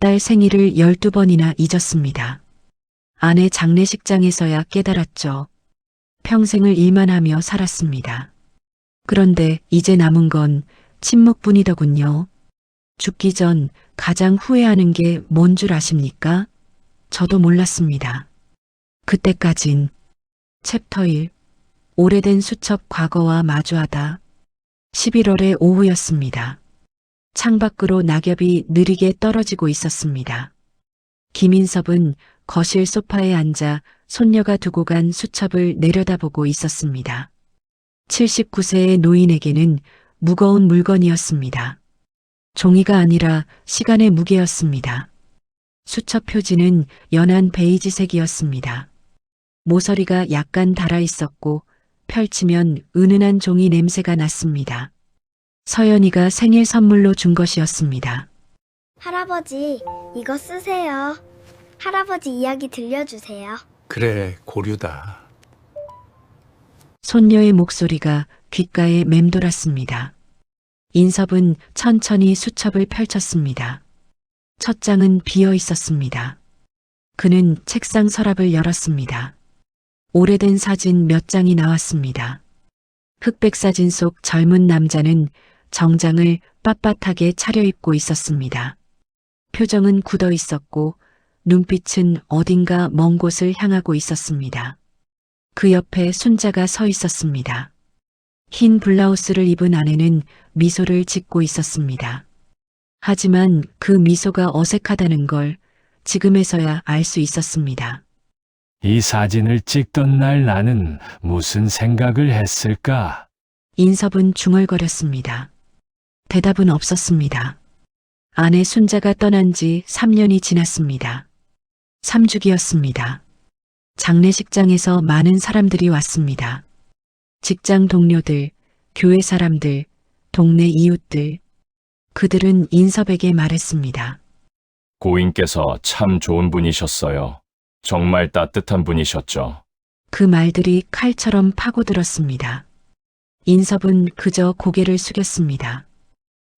딸 생일을 12번이나 잊었습니다. 아내 장례식장에서야 깨달았죠. 평생을 일만 하며 살았습니다. 그런데 이제 남은 건 침묵뿐이더군요. 죽기 전 가장 후회하는 게 뭔 줄 아십니까? 저도 몰랐습니다. 그때까진 챕터 1 오래된 수첩 과거와 마주하다 11월의 오후였습니다. 창밖으로 낙엽이 느리게 떨어지고 있었습니다. 김인섭은 거실 소파에 앉아 손녀가 두고 간 수첩을 내려다보고 있었습니다. 79세의 노인에게는 무거운 물건이었습니다. 종이가 아니라 시간의 무게였습니다. 수첩 표지는 연한 베이지색이었습니다. 모서리가 약간 달아 있었고 펼치면 은은한 종이 냄새가 났습니다. 서연이가 생일 선물로 준 것이었습니다. 할아버지, 이거 쓰세요. 할아버지 이야기 들려주세요. 그래, 고류다. 손녀의 목소리가 귓가에 맴돌았습니다. 인섭은 천천히 수첩을 펼쳤습니다. 첫 장은 비어 있었습니다. 그는 책상 서랍을 열었습니다. 오래된 사진 몇 장이 나왔습니다. 흑백 사진 속 젊은 남자는 정장을 빳빳하게 차려입고 있었습니다. 표정은 굳어 있었고 눈빛은 어딘가 먼 곳을 향하고 있었습니다. 그 옆에 손자가 서 있었습니다. 흰 블라우스를 입은 아내는 미소를 짓고 있었습니다. 하지만 그 미소가 어색하다는 걸 지금에서야 알 수 있었습니다. 이 사진을 찍던 날 나는 무슨 생각을 했을까? 인섭은 중얼거렸습니다. 대답은 없었습니다. 아내 손자가 떠난 지 3년이 지났습니다. 3주기였습니다. 장례식장에서 많은 사람들이 왔습니다. 직장 동료들, 교회 사람들, 동네 이웃들. 그들은 인섭에게 말했습니다. 고인께서 참 좋은 분이셨어요. 정말 따뜻한 분이셨죠. 그 말들이 칼처럼 파고들었습니다. 인섭은 그저 고개를 숙였습니다.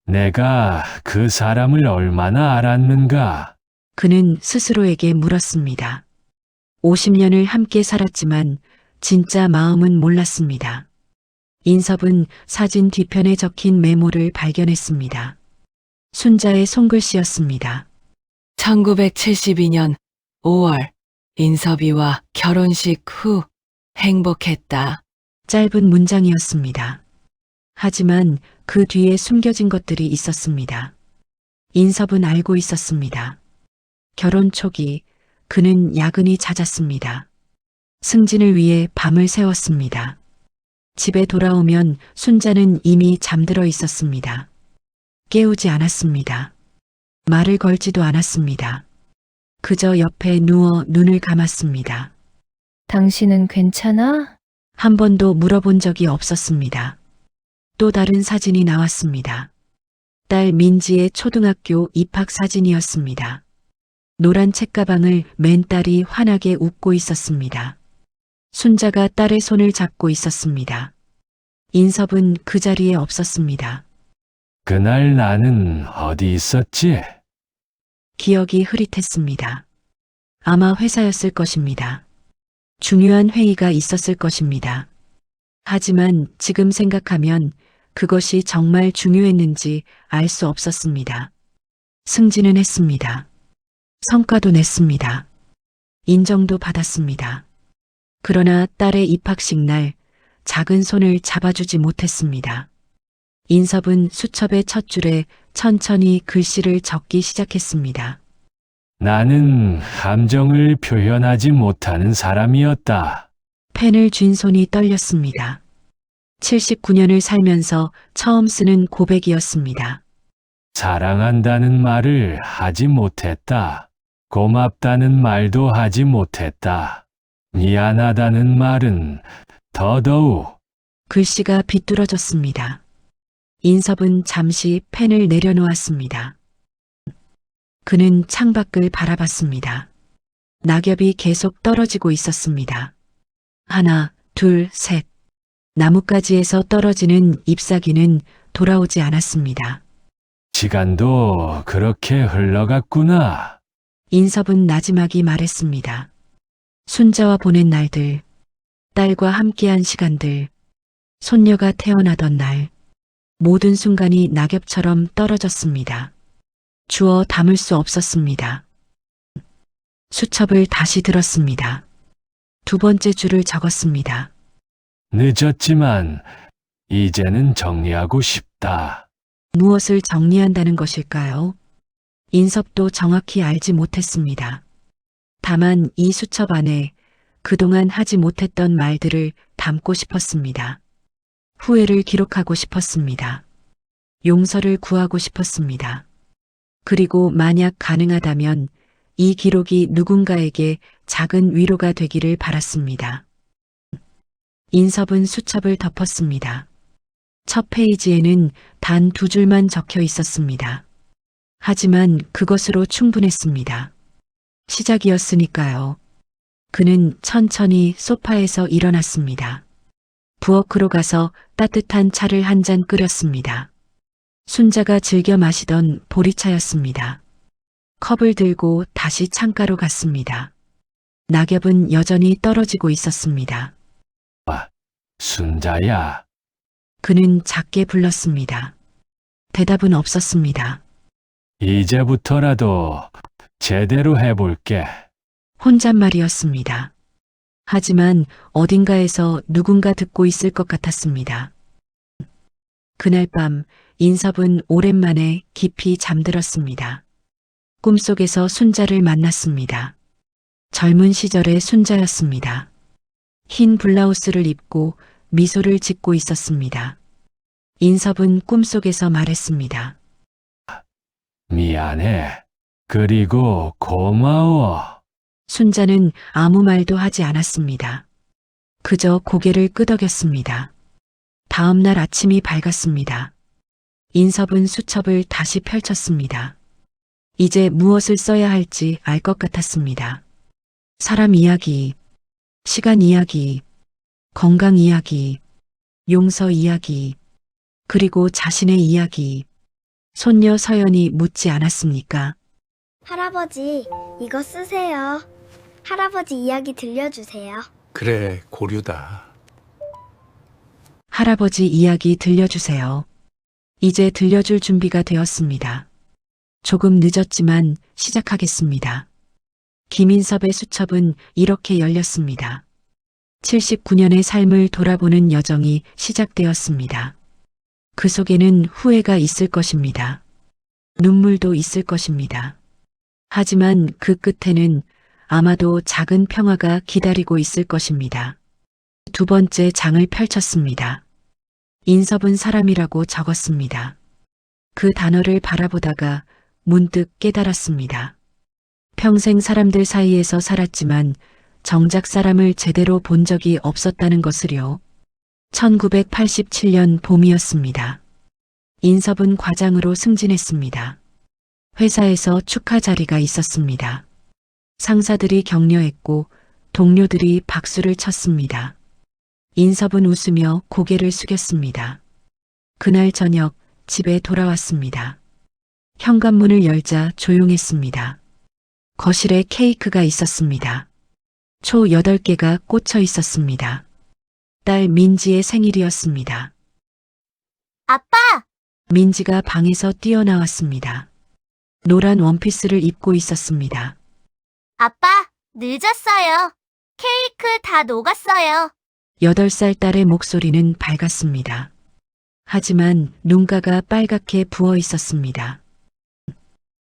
내가 그 사람을 얼마나 알았는가? 그는 스스로에게 물었습니다. 50년을 함께 살았지만 진짜 마음은 몰랐습니다. 인섭은 사진 뒤편에 적힌 메모를 발견했습니다. 순자의 손글씨였습니다. 1972년 5월 인섭이와 결혼식 후 행복했다. 짧은 문장이었습니다. 하지만 그 뒤에 숨겨진 것들이 있었습니다. 인섭은 알고 있었습니다. 결혼 초기 그는 야근이 잦았습니다. 승진을 위해 밤을 새웠습니다. 집에 돌아오면 순자는 이미 잠들어 있었습니다. 깨우지 않았습니다. 말을 걸지도 않았습니다. 그저 옆에 누워 눈을 감았습니다. 당신은 괜찮아? 한 번도 물어본 적이 없었습니다. 또 다른 사진이 나왔습니다. 딸 민지의 초등학교 입학 사진이었습니다. 노란 책가방을 맨 딸이 환하게 웃고 있었습니다. 순자가 딸의 손을 잡고 있었습니다. 인섭은 그 자리에 없었습니다. 그날 나는 어디 있었지? 기억이 흐릿했습니다. 아마 회사였을 것입니다. 중요한 회의가 있었을 것입니다. 하지만 지금 생각하면 그것이 정말 중요했는지 알 수 없었습니다. 승진은 했습니다. 성과도 냈습니다. 인정도 받았습니다. 그러나 딸의 입학식 날 작은 손을 잡아주지 못했습니다. 인섭은 수첩의 첫 줄에 천천히 글씨를 적기 시작했습니다. 나는 감정을 표현하지 못하는 사람이었다. 펜을 쥔 손이 떨렸습니다. 79년을 살면서 처음 쓰는 고백이었습니다. 사랑한다는 말을 하지 못했다. 고맙다는 말도 하지 못했다. 미안하다는 말은 더더욱 글씨가 비뚤어졌습니다. 인섭은 잠시 펜을 내려놓았습니다. 그는 창밖을 바라봤습니다. 낙엽이 계속 떨어지고 있었습니다. 하나, 둘, 셋. 나뭇가지에서 떨어지는 잎사귀는 돌아오지 않았습니다. 시간도 그렇게 흘러갔구나. 인섭은 나지막이 말했습니다. 순자와 보낸 날들, 딸과 함께한 시간들, 손녀가 태어나던 날, 모든 순간이 낙엽처럼 떨어졌습니다. 주워 담을 수 없었습니다. 수첩을 다시 들었습니다. 두 번째 줄을 적었습니다. 늦었지만 이제는 정리하고 싶다. 무엇을 정리한다는 것일까요? 인섭도 정확히 알지 못했습니다. 다만 이 수첩 안에 그동안 하지 못했던 말들을 담고 싶었습니다. 후회를 기록하고 싶었습니다. 용서를 구하고 싶었습니다. 그리고 만약 가능하다면 이 기록이 누군가에게 작은 위로가 되기를 바랐습니다. 인섭은 수첩을 덮었습니다. 첫 페이지에는 단 두 줄만 적혀 있었습니다. 하지만 그것으로 충분했습니다. 시작이었으니까요. 그는 천천히 소파에서 일어났습니다. 부엌으로 가서 따뜻한 차를 한 잔 끓였습니다. 순자가 즐겨 마시던 보리차였습니다. 컵을 들고 다시 창가로 갔습니다. 낙엽은 여전히 떨어지고 있었습니다. 순자야, 그는 작게 불렀습니다. 대답은 없었습니다. 이제부터라도 제대로 해볼게. 혼잣말이었습니다. 하지만 어딘가에서 누군가 듣고 있을 것 같았습니다. 그날 밤 인섭은 오랜만에 깊이 잠들었습니다. 꿈속에서 순자를 만났습니다. 젊은 시절의 순자였습니다. 흰 블라우스를 입고 미소를 짓고 있었습니다. 인섭은 꿈속에서 말했습니다. 미안해. 그리고 고마워. 순자는 아무 말도 하지 않았습니다. 그저 고개를 끄덕였습니다. 다음 날 아침이 밝았습니다. 인섭은 수첩을 다시 펼쳤습니다. 이제 무엇을 써야 할지 알 것 같았습니다. 사람 이야기, 시간 이야기, 건강 이야기, 용서 이야기, 그리고 자신의 이야기. 손녀 서연이 묻지 않았습니까? 할아버지, 이거 쓰세요. 할아버지 이야기 들려주세요. 그래, 고류다. 할아버지 이야기 들려주세요. 이제 들려줄 준비가 되었습니다. 조금 늦었지만 시작하겠습니다. 김인섭의 수첩은 이렇게 열렸습니다. 79년의 삶을 돌아보는 여정이 시작되었습니다. 그 속에는 후회가 있을 것입니다. 눈물도 있을 것입니다. 하지만 그 끝에는 아마도 작은 평화가 기다리고 있을 것입니다. 두 번째 장을 펼쳤습니다. 인섭은 사람이라고 적었습니다. 그 단어를 바라보다가 문득 깨달았습니다. 평생 사람들 사이에서 살았지만 정작 사람을 제대로 본 적이 없었다는 것을요. 1987년 봄이었습니다. 인섭은 과장으로 승진했습니다. 회사에서 축하 자리가 있었습니다. 상사들이 격려했고 동료들이 박수를 쳤습니다. 인섭은 웃으며 고개를 숙였습니다. 그날 저녁 집에 돌아왔습니다. 현관문을 열자 조용했습니다. 거실에 케이크가 있었습니다. 초 8개가 꽂혀 있었습니다. 딸 민지의 생일이었습니다. 아빠! 민지가 방에서 뛰어나왔습니다. 노란 원피스를 입고 있었습니다. 아빠, 늦었어요. 케이크 다 녹았어요. 8살 딸의 목소리는 밝았습니다. 하지만 눈가가 빨갛게 부어 있었습니다.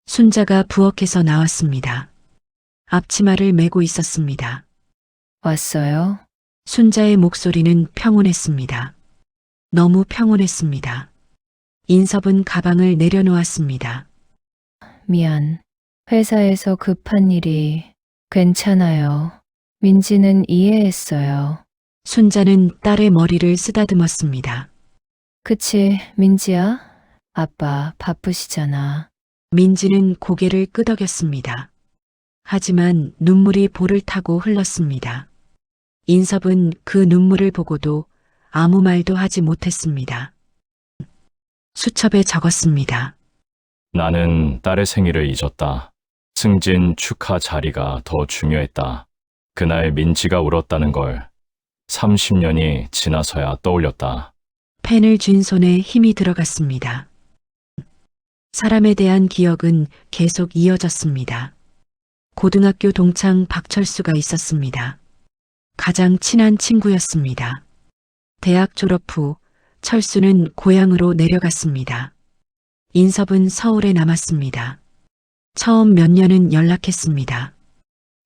순자가 부엌에서 나왔습니다. 앞치마를 메고 있었습니다. 왔어요? 순자의 목소리는 평온했습니다. 너무 평온했습니다. 인섭은 가방을 내려놓았습니다. 미안. 회사에서 급한 일이 괜찮아요. 민지는 이해했어요. 순자는 딸의 머리를 쓰다듬었습니다. 그치, 민지야? 아빠 바쁘시잖아. 민지는 고개를 끄덕였습니다. 하지만 눈물이 볼을 타고 흘렀습니다. 인섭은 그 눈물을 보고도 아무 말도 하지 못했습니다. 수첩에 적었습니다. 나는 딸의 생일을 잊었다. 승진 축하 자리가 더 중요했다. 그날 민지가 울었다는 걸 30년이 지나서야 떠올렸다. 펜을 쥔 손에 힘이 들어갔습니다. 사람에 대한 기억은 계속 이어졌습니다. 고등학교 동창 박철수가 있었습니다. 가장 친한 친구였습니다. 대학 졸업 후 철수는 고향으로 내려갔습니다. 인섭은 서울에 남았습니다. 처음 몇 년은 연락했습니다.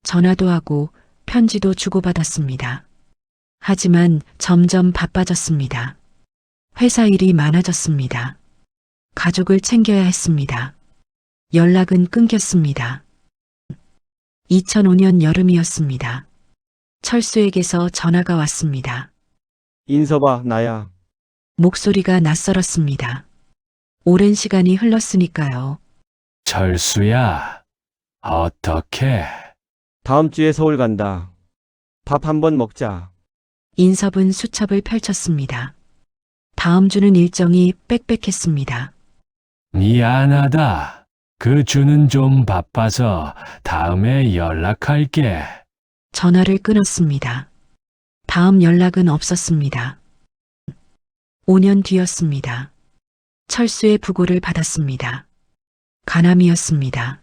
전화도 하고 편지도 주고받았습니다. 하지만 점점 바빠졌습니다. 회사 일이 많아졌습니다. 가족을 챙겨야 했습니다. 연락은 끊겼습니다. 2005년 여름이었습니다. 철수에게서 전화가 왔습니다. 인서봐, 나야. 목소리가 낯설었습니다. 오랜 시간이 흘렀으니까요. 철수야, 어떻게? 다음 주에 서울 간다. 밥 한번 먹자. 인섭은 수첩을 펼쳤습니다. 다음 주는 일정이 빽빽했습니다. 미안하다. 그 주는 좀 바빠서 다음에 연락할게. 전화를 끊었습니다. 다음 연락은 없었습니다. 5년 뒤였습니다. 철수의 부고를 받았습니다. 가남이었습니다.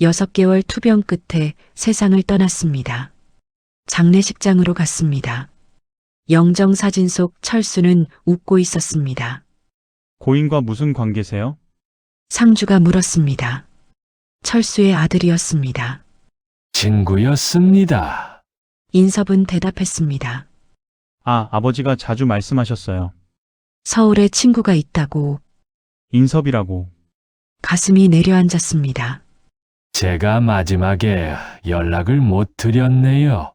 6개월 투병 끝에 세상을 떠났습니다. 장례식장으로 갔습니다. 영정 사진 속 철수는 웃고 있었습니다. 고인과 무슨 관계세요? 상주가 물었습니다. 철수의 아들이었습니다. 친구였습니다. 인섭은 대답했습니다. 아, 아버지가 자주 말씀하셨어요. 서울에 친구가 있다고 인섭이라고. 가슴이 내려앉았습니다. 제가 마지막에 연락을 못 드렸네요.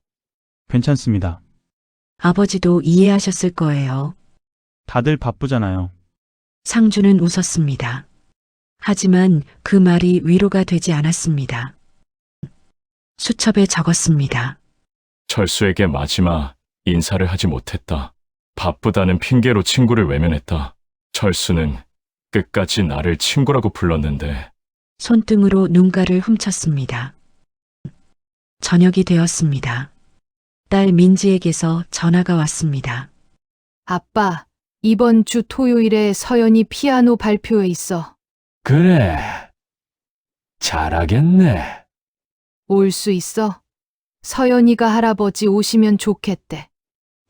괜찮습니다. 아버지도 이해하셨을 거예요. 다들 바쁘잖아요. 상주는 웃었습니다. 하지만 그 말이 위로가 되지 않았습니다. 수첩에 적었습니다. 철수에게 마지막 인사를 하지 못했다. 바쁘다는 핑계로 친구를 외면했다. 철수는 끝까지 나를 친구라고 불렀는데 손등으로 눈가를 훔쳤습니다. 저녁이 되었습니다. 딸 민지에게서 전화가 왔습니다. 아빠, 이번 주 토요일에 서연이 피아노 발표회 있어. 그래. 잘하겠네. 올 수 있어? 서연이가 할아버지 오시면 좋겠대.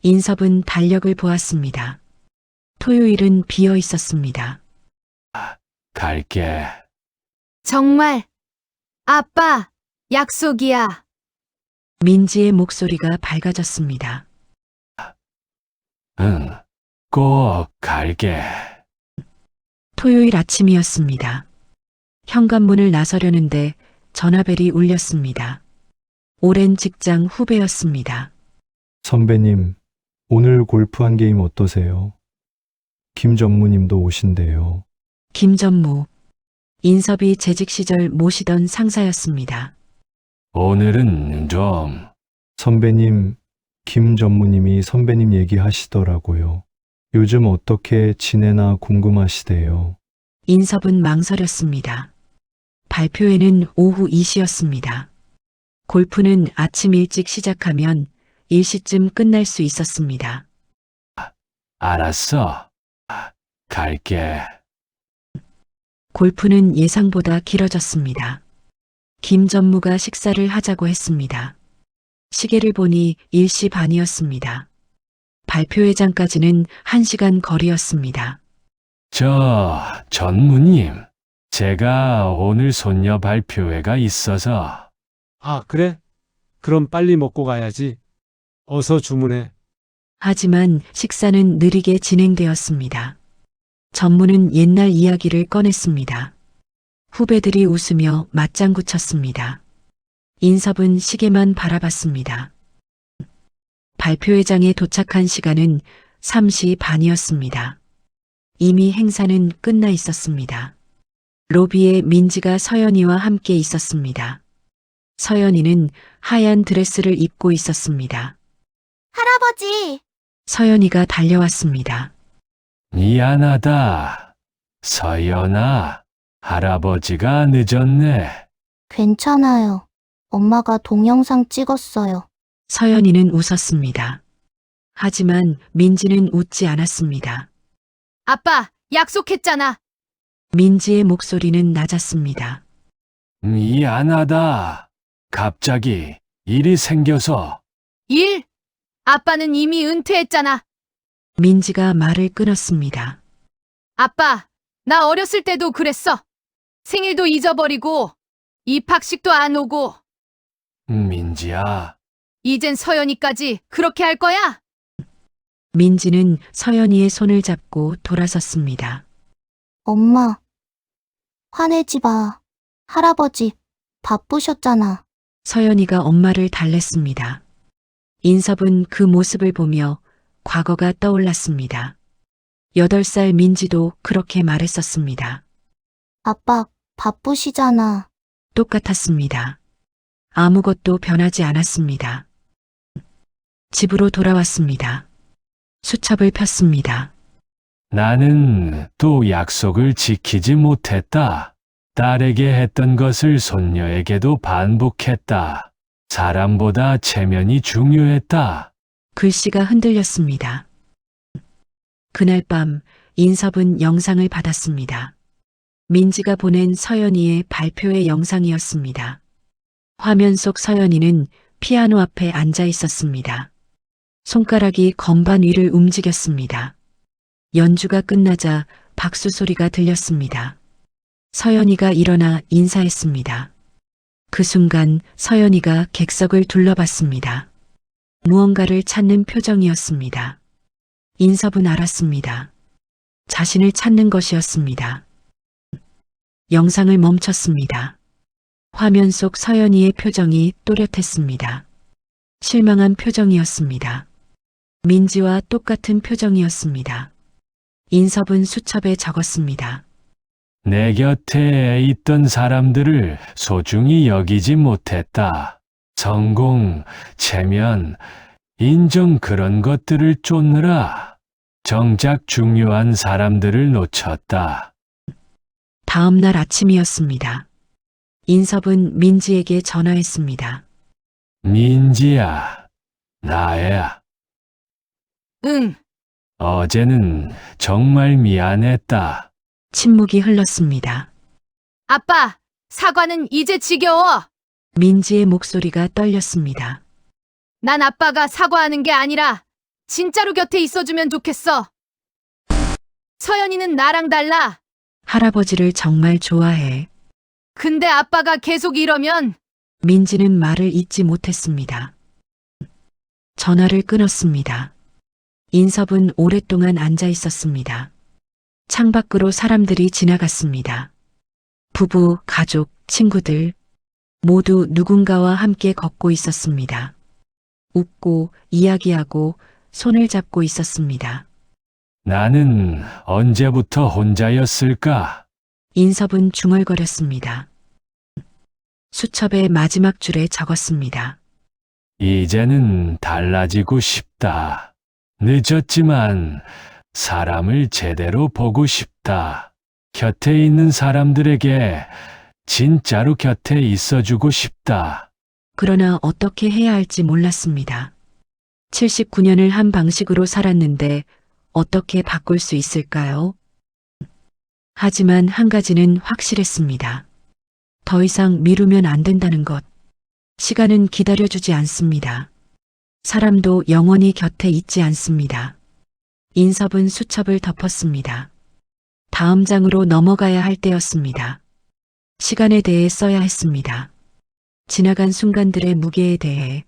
인섭은 달력을 보았습니다. 토요일은 비어 있었습니다. 갈게. 정말? 아빠, 약속이야. 민지의 목소리가 밝아졌습니다. 응. 꼭 갈게. 토요일 아침이었습니다. 현관문을 나서려는데 전화벨이 울렸습니다. 오랜 직장 후배였습니다. 선배님, 오늘 골프 한 게임 어떠세요? 김 전무님도 오신대요. 김전무. 인섭이 재직 시절 모시던 상사였습니다. 오늘은 좀 선배님, 김 전무님이 선배님 얘기하시더라고요. 요즘 어떻게 지내나 궁금하시대요. 인섭은 망설였습니다. 발표회는 오후 2시였습니다. 골프는 아침 일찍 시작하면 1시쯤 끝날 수 있었습니다. 알았어. 갈게. 골프는 예상보다 길어졌습니다. 김 전무가 식사를 하자고 했습니다. 시계를 보니 1시 반이었습니다. 발표회장까지는 1시간 거리였습니다. 저 전무님, 제가 오늘 손녀 발표회가 있어서 아, 그래? 그럼 빨리 먹고 가야지. 어서 주문해. 하지만 식사는 느리게 진행되었습니다. 전무는 옛날 이야기를 꺼냈습니다. 후배들이 웃으며 맞장구 쳤습니다. 인섭은 시계만 바라봤습니다. 발표회장에 도착한 시간은 3시 반이었습니다. 이미 행사는 끝나 있었습니다. 로비에 민지가 서연이와 함께 있었습니다. 서연이는 하얀 드레스를 입고 있었습니다. 할아버지, 서연이가 달려왔습니다. 미안하다. 서연아, 할아버지가 늦었네. 괜찮아요. 엄마가 동영상 찍었어요. 서연이는 웃었습니다. 하지만 민지는 웃지 않았습니다. 아빠, 약속했잖아. 민지의 목소리는 낮았습니다. 미안하다. 갑자기 일이 생겨서 일? 아빠는 이미 은퇴했잖아. 민지가 말을 끊었습니다. 아빠, 나 어렸을 때도 그랬어. 생일도 잊어버리고, 입학식도 안 오고, 민지야. 이젠 서연이까지 그렇게 할 거야? 민지는 서연이의 손을 잡고 돌아섰습니다. 엄마. 화내지 마. 할아버지, 바쁘셨잖아. 서연이가 엄마를 달랬습니다. 인섭은 그 모습을 보며 과거가 떠올랐습니다. 여덟 살 민지도 그렇게 말했었습니다. 아빠, 바쁘시잖아. 똑같았습니다. 아무것도 변하지 않았습니다. 집으로 돌아왔습니다. 수첩을 폈습니다. 나는 또 약속을 지키지 못했다. 딸에게 했던 것을 손녀에게도 반복했다. 사람보다 체면이 중요했다. 글씨가 흔들렸습니다. 그날 밤 인섭은 영상을 받았습니다. 민지가 보낸 서연이의 발표회 영상이었습니다. 화면 속 서연이는 피아노 앞에 앉아 있었습니다. 손가락이 건반 위를 움직였습니다. 연주가 끝나자 박수 소리가 들렸습니다. 서연이가 일어나 인사했습니다. 그 순간 서연이가 객석을 둘러봤습니다. 무언가를 찾는 표정이었습니다. 인섭은 알았습니다. 자신을 찾는 것이었습니다. 영상을 멈췄습니다. 화면 속 서연이의 표정이 또렷했습니다. 실망한 표정이었습니다. 민지와 똑같은 표정이었습니다. 인섭은 수첩에 적었습니다. 내 곁에 있던 사람들을 소중히 여기지 못했다. 성공, 체면, 인정 그런 것들을 쫓느라 정작 중요한 사람들을 놓쳤다. 다음 날 아침이었습니다. 인섭은 민지에게 전화했습니다. 민지야, 나야. 응. 어제는 정말 미안했다. 침묵이 흘렀습니다. 아빠, 사과는 이제 지겨워. 민지의 목소리가 떨렸습니다. 난 아빠가 사과하는 게 아니라 진짜로 곁에 있어주면 좋겠어. 서연이는 나랑 달라. 할아버지를 정말 좋아해. 근데 아빠가 계속 이러면 민지는 말을 잇지 못했습니다. 전화를 끊었습니다. 인섭은 오랫동안 앉아 있었습니다. 창밖으로 사람들이 지나갔습니다. 부부, 가족, 친구들, 모두 누군가와 함께 걷고 있었습니다. 웃고, 이야기하고, 손을 잡고 있었습니다. 나는 언제부터 혼자였을까? 인섭은 중얼거렸습니다. 수첩의 마지막 줄에 적었습니다. 이제는 달라지고 싶다. 늦었지만 사람을 제대로 보고 싶다. 곁에 있는 사람들에게 진짜로 곁에 있어주고 싶다. 그러나 어떻게 해야 할지 몰랐습니다. 79년을 한 방식으로 살았는데 어떻게 바꿀 수 있을까요? 하지만 한 가지는 확실했습니다. 더 이상 미루면 안 된다는 것. 시간은 기다려주지 않습니다. 사람도 영원히 곁에 있지 않습니다. 인섭은 수첩을 덮었습니다. 다음 장으로 넘어가야 할 때였습니다. 시간에 대해 써야 했습니다. 지나간 순간들의 무게에 대해